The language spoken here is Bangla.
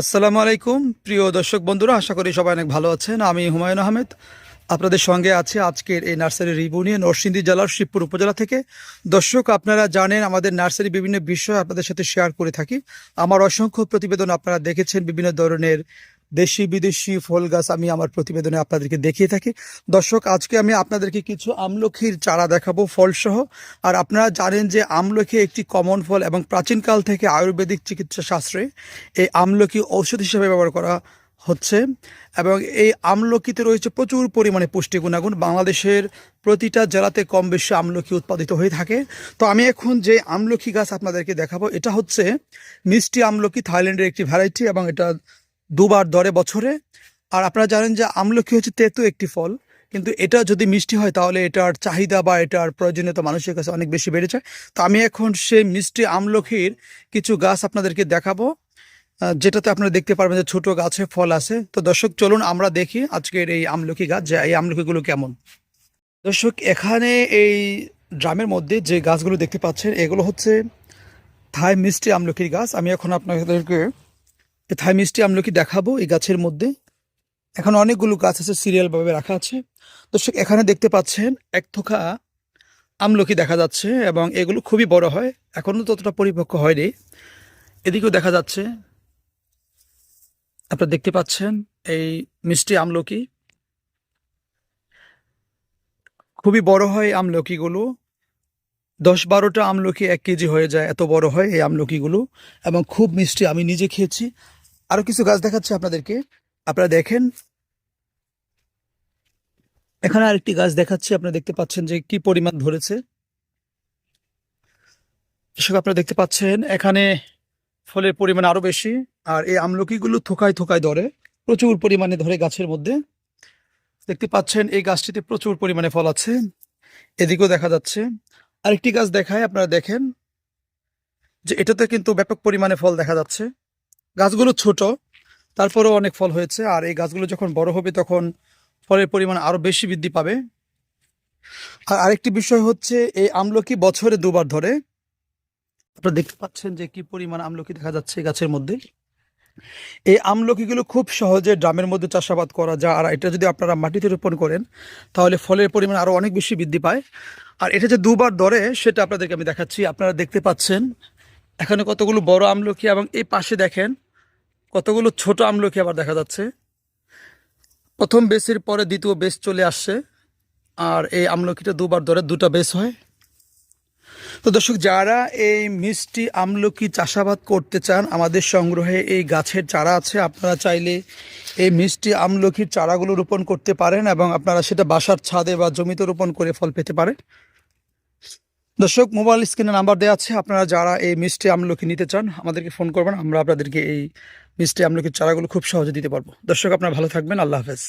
আসসালামু আলাইকুম, প্রিয় দর্শক বন্ধুরা, আশা করি সবাই অনেক ভালো আছেন। আমি হুমায়ুন আহমেদ, আপনাদের সঙ্গে আছে আজকের এই নার্সারি রিভিউ নিয়ে নরসিংদী জেলার শিবপুর উপজেলা থেকে। দর্শক, আপনারা জানেন, আমাদের নার্সারি বিভিন্ন বিষয় আপনাদের সাথে শেয়ার করে থাকি। আমার অসংখ্য প্রতিবেদন আপনারা দেখেছেন বিভিন্ন ধরনের দেশি বিদেশি ফল গাছ আমি আমার প্রতিবেদনে আপনাদেরকে দেখিয়ে থাকি। দর্শক, আজকে আমি আপনাদেরকে কিছু আমলখির চারা দেখাবো ফলসহ। আর আপনারা জানেন যে আমলখি একটি কমন ফল এবং প্রাচীনকাল থেকে আয়ুর্বেদিক চিকিৎসা শাস্ত্রে এই আমলকি ঔষধ হিসেবে ব্যবহার করা হচ্ছে এবং এই আমলকিতে রয়েছে প্রচুর পরিমাণে পুষ্টি গুণাগুণ। বাংলাদেশের প্রতিটা জেলাতে কম বেশি আমলকি উৎপাদিত হয়ে থাকে। তো আমি এখন যে আমলকি গাছ আপনাদেরকে দেখাবো, এটা হচ্ছে মিষ্টি আমলকি থাইল্যান্ডের একটি ভ্যারাইটি এবং এটা দুবার দরে বছরে। আর আপনারা জানেন যে আমলকি হচ্ছে তেতো একটি ফল, কিন্তু এটা যদি মিষ্টি হয় তাহলে এটার চাহিদা বা এটার প্রয়োজনীয়তা মানুষের কাছে অনেক বেশি বেড়ে যায় তো আমি এখন সেই মিষ্টি আমলকির কিছু গাছ আপনাদেরকে দেখাবো যেটাতে আপনারা দেখতে পারবেন যে ছোট গাছে ফল আছে। তো দর্শক, চলুন আমরা দেখি আজকের এই আমলকি গাছ, যে এই আমলকিগুলো কেমন। দর্শক, এখানে এই ড্রামের মধ্যে যে গাছগুলো দেখতে পাচ্ছেন, এগুলো হচ্ছে থাই মিষ্টি আমলকির গাছ। আমি এখন আপনাদেরকে এই থাই মিষ্টি আমলকি দেখাবো এই গাছের মধ্যে? এখন অনেকগুলো গাছ আছে সিরিয়াল ভাবে রাখা আছে। দর্শক, এখানে দেখতে পাচ্ছেন, এক থোকা আমলকি দেখা যাচ্ছে এবং এগুলো খুবই বড় হয়, এখনও ততটা পরিপক্ক হয়নি। এদিকেও দেখা যাচ্ছে, আপনারা দেখতে পাচ্ছেন এই মিষ্টি আমলকি খুবই বড় হয় আমলকিগুলো দশ বারোটা আমলকি এক কেজি হয়ে যায়, এত বড় হয় এই আমলকিগুলো এবং খুব মিষ্টি, আমি নিজে খেয়েছি। আরও কিছু গাছ দেখাচ্ছি আপনাদেরকে। আপনারা দেখেন। এখানে আরেকটি গাছ দেখাচ্ছি, আপনারা দেখতে পাচ্ছেন যে কি পরিমাণ ধরেছে। দর্শক, আপনারা দেখতে পাচ্ছেন, এখানে ফলের পরিমাণ আরও বেশি, আর এই আমলকিগুলো থোকায় থোকায় ধরে, প্রচুর পরিমাণে ধরে গাছের মধ্যে। দেখতে পাচ্ছেন, এই গাছটিতে প্রচুর পরিমাণে ফল আছে। এদিকেও দেখা যাচ্ছে। আরেকটি গাছ দেখায়, আপনারা দেখেন যে এটাতে কিন্তু ব্যাপক পরিমাণে ফল দেখা যাচ্ছে। গাছগুলো ছোট, তারপরেও অনেক ফল হয়েছে, আর এই গাছগুলো যখন বড় হবে তখন ফলের পরিমাণ আরও বেশি বৃদ্ধি পাবে। আর আরেকটি বিষয় হচ্ছে, এই আমলকি বছরে দুবার ধরে। আপনারা দেখতে পাচ্ছেন যে কি পরিমাণ আমলকি দেখা যাচ্ছে এই গাছের মধ্যে। এই আমলকিগুলো খুব সহজে ড্রামের মধ্যে চাষাবাদ করা যায়, আর এটা যদি আপনারা মাটিতে রোপণ করেন, তাহলে ফলের পরিমাণ আরও অনেক বেশি বৃদ্ধি পায়। আর এটা যে দুবার ধরে, সেটা আপনাদেরকে আমি দেখাচ্ছি। আপনারা দেখতে পাচ্ছেন এখানে কতগুলো বড় আমলকি এবং এই পাশে দেখেন কতগুলো ছোট আমলকি আবার দেখা যাচ্ছে। প্রথম বেসের পরে দ্বিতীয় বেস চলে আসছে আর এই আমলকিটা দুবার ধরে দুটো বেস হয়। তো দর্শক, যারা এই মিষ্টি আমলকি চাষাবাদ করতে চান, আমাদের সংগ্রহে এই গাছের চারা আছে। আপনারা চাইলে এই মিষ্টি আমলকির চারাগুলো রোপণ করতে পারেন এবং আপনারা সেটা বাসার ছাদে বা জমিতে রোপণ করে ফল পেতে পারেন। দর্শক মোবাইল স্ক্রিনে নাম্বার দেওয়া আছে। আপনারা যারা এই মিষ্টি আমলকি নিতে চান, আমাদেরকে ফোন করবেন। আমরা আপনাদেরকে এই মিষ্টি আমলকির চারাগুলো খুব সহজে দিতে পারব। দর্শক, আপনারা ভালো থাকবেন। আল্লাহ হাফেজ।